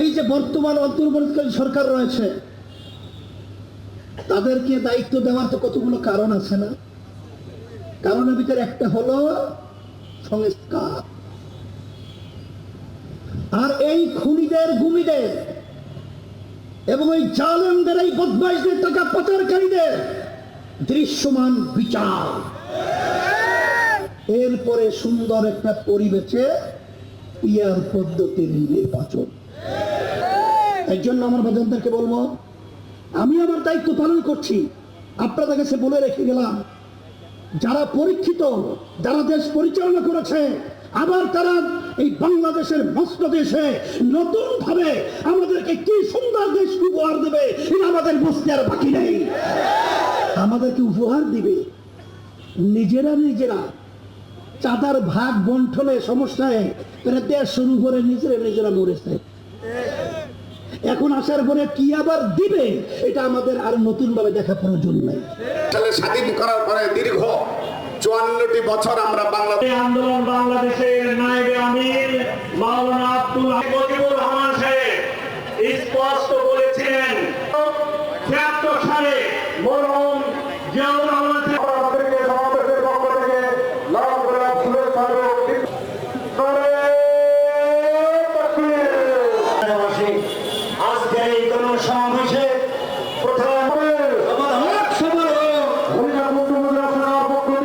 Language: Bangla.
এই যে বর্তমান অন্তর্বর্তীকালীন সরকার রয়েছে, তাদেরকে দায়িত্ব দেওয়ার তো কতগুলো কারণ আছে না? কারণের ভিতরে একটা হলো সংস্কার। আর এই খুনিদের, গুমিদের এবং ওই জালেমদের, এই বদমাইশদের টাকা পাচারকারীদের দৃশ্যমান বিচার। এরপরে সুন্দর একটা পরিবেশে পিয়ার পদ্ধতির নির্বাচন। এই জন্য আমার বাজানদেরকে বলব, আমি আমার দায়িত্ব পালন করছি। আপনাদের কাছে বলে রেখে গেলাম, যারা পরীক্ষিত, যারা দেশ পরিচালনা করেছে, আবার তারা এই বাংলাদেশের মস্ত দেশে নতুন ভাবে আমাদেরকে কি সুন্দর দেশ উপহার দেবে আমাদের বুঝতে আর বাকি নেই। আমাদেরকে উপহার দিবে। নিজেরা নিজেরা চাঁদার ভাগ বন্টনে সমস্যায় দেশ শুরু করে নিজেরা নিজেরা মরেছে। এখন আসার পরে কি আবার দিবে এটা আমাদের আর নতুন ভাবে দেখা প্রয়োজন নাই। সালে স্বাধীন করার পরে দীর্ঘ চুয়ান্নটি বছর আমরা বাংলাদেশ আন্দোলন বাংলাদেশের নায়েবে আমির মাওলানা আব্দুল মুজিবুর রহমান সাহেব স্পষ্ট বলেছিলেন ছিয়াত্তর সালে মরহুম জিয়াউর সমাবেশে